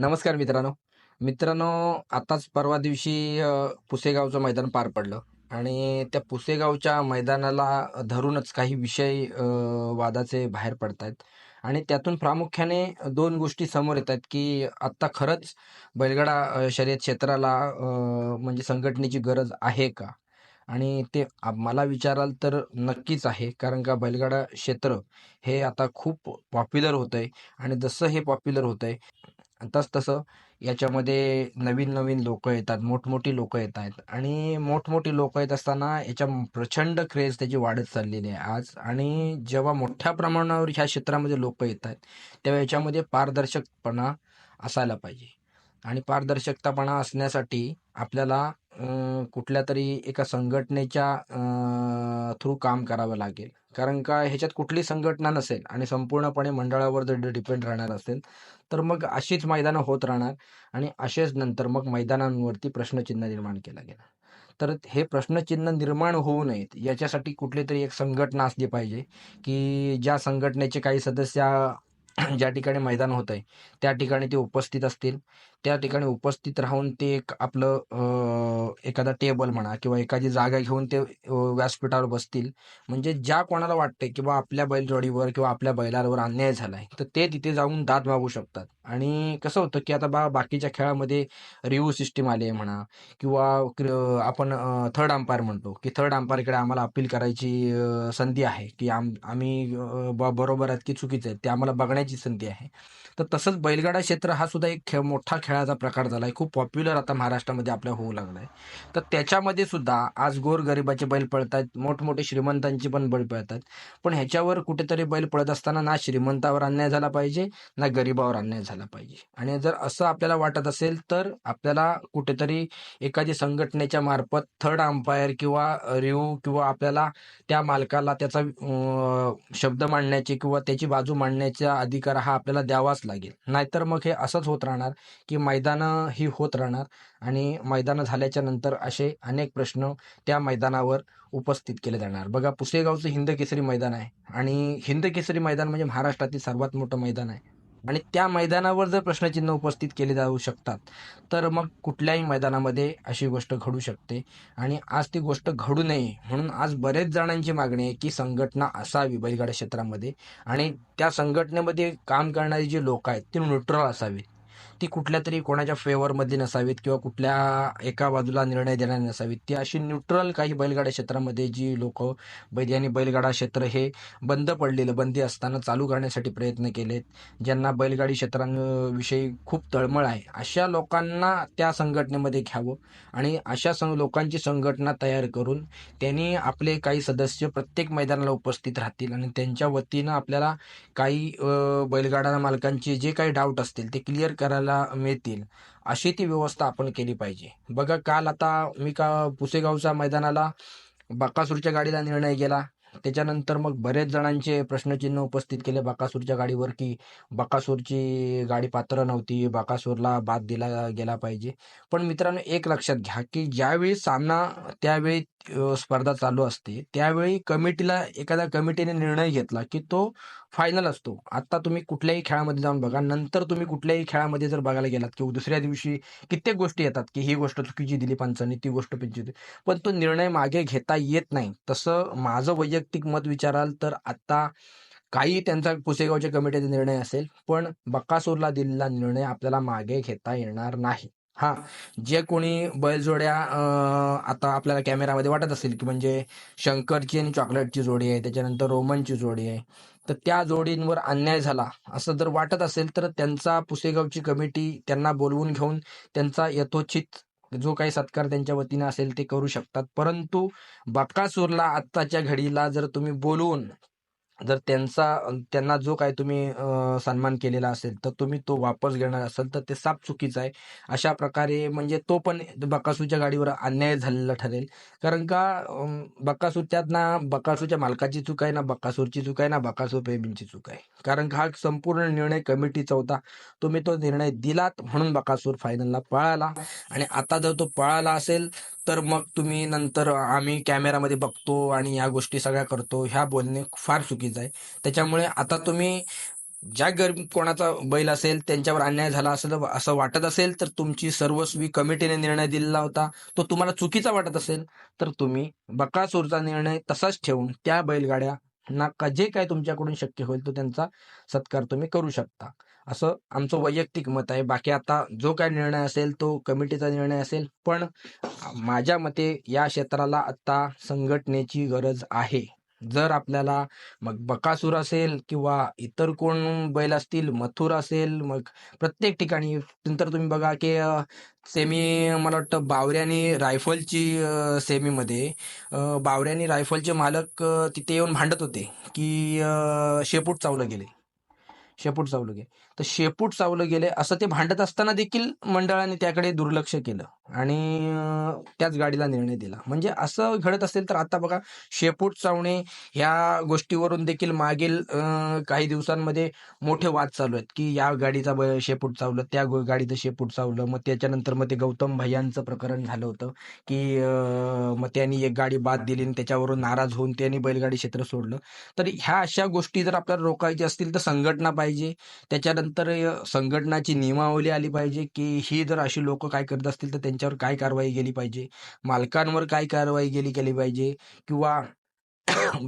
नमस्कार मित्रांनो. मित्रांनो आताच परवा दिवशी पुसेगावचं मैदान पार पडलं आणि त्या पुसेगावच्या मैदानाला धरूनच काही विषय वादाचे बाहेर पडत आहेत आणि त्यातून प्रामुख्याने दोन गोष्टी समोर येत आहेत की आत्ता खरंच बैलगाडा शर्यत क्षेत्राला म्हणजे संघटनेची गरज आहे का? आणि ते मला विचाराल तर नक्कीच आहे कारण का बैलगाडा क्षेत्र हे आता खूप पॉप्युलर होत आहे आणि जसं हे पॉप्युलर होत आहे तस तसं याच्यामध्ये नवीन नवीन लोक येतात मोठमोठी लोक येत आहेत आणि मोठमोठी लोक येत असताना याच्या प्रचंड क्रेज त्याची वाढत चाललेली आहे आज. आणि जेव्हा मोठ्या प्रमाणावर ह्या क्षेत्रामध्ये लोक येत आहेत तेव्हा याच्यामध्ये पारदर्शकपणा असायला पाहिजे. आणि पारदर्शकतापणा असण्यासाठी आपल्याला कुठल्या तरी एका संघटनेच्या थ्रू काम करावं लागेल. कारण का ह्याच्यात कुठली संघटना नसेल आणि संपूर्णपणे मंडळावर जर डिपेंड राहणार असेल तर मग अशीच मैदानं होत राहणार आणि असेच नंतर मग मैदानांवरती प्रश्नचिन्ह निर्माण केला गेला. तर हे प्रश्नचिन्ह निर्माण होऊ नयेत याच्यासाठी कुठली तरी एक संघटना असली पाहिजे की ज्या संघटनेचे काही सदस्य ज्या ठिकाणी मैदान होत आहे त्या ठिकाणी ते उपस्थित असतील. त्या ठिकाणी उपस्थित राहून ते एक आपलं एखादा टेबल म्हणा किंवा एखादी जागा घेऊन ते व्यासपीठावर बसतील. म्हणजे ज्या कोणाला वाटते किंवा आपल्या बैलजोडीवर किंवा आपल्या बैलावर अन्याय झालाय तर ते तिथे जाऊन दाद मागू शकतात. आणि कसं होतं की आता बा बाकीच्या खेळामध्ये रिव्ह्यू सिस्टीम आली आहे म्हणा किंवा क्र- आपण थर्ड अंपायर म्हणतो की थर्ड अंपायरकडे आम्हाला अपील करायची संधी आहे की आम आम्ही ब- बरोबर आहेत की चुकीचं आहेत ते आम्हाला बघण्याची संधी आहे. तर तसंच बैलगाडा क्षेत्र हा सुद्धा एक खेळ मोठा खेळाचा प्रकार झाला आहे खूप पॉप्युलर आता महाराष्ट्रामध्ये आपल्या होऊ लागला आहे तर त्याच्यामध्ये सुद्धा आज गोर गरिबाचे बैल पळतात मोठमोठे श्रीमंतांचे पण बैल पळतात पण ह्याच्यावर कुठेतरी बैल पळत असताना ना श्रीमंतावर अन्याय झाला पाहिजे ना गरिबावर अन्याय झाला पाहिजे. आणि जर असं आपल्याला वाटत असेल तर आपल्याला कुठेतरी एखादी संघटनेच्या मार्फत थर्ड अंपायर किंवा रिव्ह्यू किंवा आपल्याला त्या मालकाला त्याचा शब्द मांडण्याची किंवा त्याची बाजू मांडण्याचा अधिकार हा आपल्याला द्यावाच लागेल. नाहीतर मग हे असंच होत राहणार की मैदानं ही होत राहणार आणि मैदानं झाल्याच्यानंतर असे अनेक प्रश्न त्या मैदानावर उपस्थित केले जाणार. बघा पुसेगावचं हिंद केसरी मैदान आहे आणि हिंद केसरी मैदान म्हणजे महाराष्ट्रातील सर्वात मोठं मैदान आहे. आणि त्या मैदानावर जर प्रश्नचिन्ह उपस्थित केले जाऊ शकतात तर मग कुठल्याही मैदानामध्ये अशी गोष्ट घडू शकते. आणि आज ती गोष्ट घडू नये म्हणून आज बरेच जणांची मागणी आहे की संघटना असावी बैलगाडा क्षेत्रामध्ये. आणि त्या संघटनेमध्ये काम करणारी जी लोक आहेत ती न्यूट्रल असावी ती कुठल्या तरी कोणाच्या फेवरमध्ये नसावीत किंवा कुठल्या एका बाजूला निर्णय देणारी नसावीत. ती अशी न्यूट्रल काही बैलगाडा क्षेत्रामध्ये जी लोक बैल आणि बैलगाडा क्षेत्र हे बंद पडलेलं बंदी असताना चालू करण्यासाठी प्रयत्न केलेत ज्यांना बैलगाडी क्षेत्रांविषयी खूप तळमळ आहे. अशा लोकांना त्या संघटनेमध्ये घ्यावं आणि अशा सं लोकांची संघटना तयार करून त्यांनी आपले काही सदस्य प्रत्येक मैदानाला उपस्थित राहतील आणि त्यांच्या वतीनं आपल्याला काही बैलगाडा मालकांचे जे काही डाऊट असतील ते क्लिअर करायला मिळतील. अशी ती व्यवस्था आपण केली पाहिजे. बघा काल आता मी का पुसेगावच्या मैदानाला बाकासूरच्या गाडीला निर्णय गेला त्याच्यानंतर मग बरेच जणांचे प्रश्नचिन्ह उपस्थित केले बाकासूरच्या गाडीवर की बाकासूरची गाडी पात्र नव्हती बाकासूरला बाद दिला गेला पाहिजे. पण मित्रांनो एक लक्षात घ्या की ज्यावेळी सामना त्यावेळी स्पर्धा चालू असते. त्यावेळी कमिटीला एखाद्या कमिटीने निर्णय घेतला की तो फायनल असतो. आता तुम्ही कुठल्याही खेळामध्ये जाऊन बघा. नंतर तुम्ही कुठल्याही खेळामध्ये जर बघायला गेलात किंवा दुसऱ्या दिवशी कित्येक गोष्टी येतात की ही गोष्ट चुकीची दिली पंचांनी ती गोष्ट चुकीची पण तो निर्णय मागे घेता येत नाही. तसं माझं वैयक्तिक मत विचाराल तर आता काही त्यांचा पुसेगावच्या कमिटीचा निर्णय असेल पण बकासूरला दिलेला निर्णय आपल्याला मागे घेता येणार नाही. हा जे कोणी बैलजोड्या आता आपल्याला कॅमेरामध्ये वाटत असेल की म्हणजे शंकरची आणि चॉकलेटची जोडी आहे त्याच्यानंतर रोमनची जोडी आहे तर त्या जोडींवर अन्याय झाला असं जर वाटत असेल तर त्यांचा पुसेगावची कमिटी त्यांना बोलवून घेऊन त्यांचा यथोचित जो काही सत्कार त्यांच्या वतीने असेल ते करू शकतात. परंतु बक्कासूरला आत्ताच्या घडीला जर तुम्ही बोलवून जर त्यांचा त्यांना जो काय तुम्ही सन्मान केलेला असेल तर तुम्ही तो वापस घेणार असाल तर ते साप चुकीचं आहे. अशा प्रकारे म्हणजे तो पण बकासूरच्या गाडीवर अन्याय झालेला ठरेल. कारण का अं, बकासूर त्यात ना बकासूरच्या मालकाची चूक आहे ना बकासूरची चूक आहे ना बकासूर प्रेमींची चूक आहे. कारण का हा संपूर्ण निर्णय कमिटीचा होता. तुम्ही तो निर्णय दिलात म्हणून बकासूर फायनलला पळाला. आणि आता जर तो पळाला असेल तर मग तुम्ही नंतर आम्ही कॅमेरामध्ये बघतो आणि या गोष्टी सगळ्या करतो. ह्या बोलणे फार चुकीचं आहे. त्याच्यामुळे आता तुम्ही ज्या गरीब कोणाचा बैल असेल त्यांच्यावर अन्याय झाला असेल असं वाटत असेल तर तुमची सर्वस्वी कमिटीने निर्णय दिलेला होता. तो तुम्हाला चुकीचा वाटत असेल तर तुम्ही बकासूरचा निर्णय तसाच ठेवून त्या बैलगाड्या ना का जे काय तुमच्याकडून शक्य होईल तो त्यांचा सत्कार तुम्ही करू शकता. असं आमचं वैयक्तिक मत आहे. बाकी आता जो काय निर्णय असेल तो कमिटीचा निर्णय असेल. पण माझ्या मते या क्षेत्राला आता संघटनेची गरज आहे. जर आपल्याला मग बकासूर असेल किंवा इतर कोण बैल असतील मथुर असेल मग प्रत्येक ठिकाणी. नंतर तुम्ही बघा की सेमी मला वाटतं बावऱ्यानी रायफलची सेमीमध्ये बावऱ्यानी रायफलचे मालक तिथे येऊन भांडत होते की शेपूट चावलं गेले. शेपूट चावलं गेले. तर शेपूट चावलं गेले असं ते भांडत असताना देखील मंडळाने त्याकडे दुर्लक्ष केलं. आणि त्याच गाडीला निर्णय दिला. म्हणजे असं घडत असेल तर आता बघा शेपूट चावणे ह्या गोष्टीवरून देखील मागील काही दिवसांमध्ये मोठे वाद चालू आहेत. की या गाडीचा ब- शेपूट चावलं त्या गो- गाडीचं शेपूट चावलं. मग त्याच्यानंतर मग ते गौतम भैयांचं प्रकरण झालं होतं. की मग त्यांनी एक गाडी बाद दिली आणि त्याच्यावरून नाराज होऊन त्यांनी बैलगाडी क्षेत्र सोडलं. तर ह्या अशा गोष्टी जर आपल्याला रोखायच्या असतील तर संघटना पाहिजे. त्याच्या त्यानंतर संघटनाची नियमावली आली पाहिजे की ही जर अशी लोक काय करत असतील तर त्यांच्यावर काय कारवाई केली पाहिजे? मालकांवर काय कारवाई केली केली पाहिजे? किंवा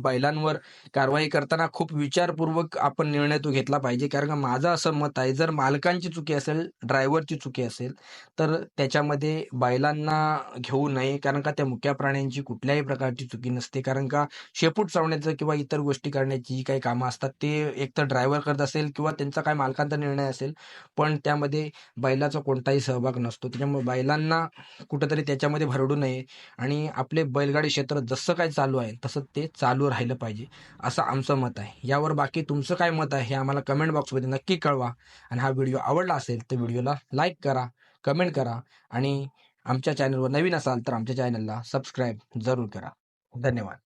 बैलांवर कारवाई करताना खूप विचारपूर्वक आपण निर्णय तो घेतला पाहिजे. कारण का माझं असं मत आहे जर मालकांची चुकी असेल ड्रायव्हरची चुकी असेल तर त्याच्यामध्ये बैलांना घेऊ नये. कारण का त्या मुक्या प्राण्यांची कुठल्याही प्रकारची चुकी नसते. कारण का शेपूट चावण्याचं किंवा इतर गोष्टी करण्याची जी काही कामं असतात ते एकतर ड्रायव्हर करत असेल किंवा त्यांचा काय मालकांचा निर्णय असेल पण त्यामध्ये बैलाचा कोणताही सहभाग नसतो. त्याच्यामुळे बैलांना कुठंतरी त्याच्यामध्ये भरडू नये. आणि आपले बैलगाडी क्षेत्र जसं काय चालू आहे तसं ते चालू राहिलं पाहिजे असं आमचं मत आहे. यावर बाकी तुमचं काय मत आहे हे आम्हाला कमेंट बॉक्समध्ये नक्की कळवा. आणि हा व्हिडिओ आवडला असेल तर व्हिडिओला लाईक करा कमेंट करा आणि आमच्या चॅनलवर नवीन असाल तर आमच्या चॅनलला सबस्क्राईब जरूर करा. धन्यवाद.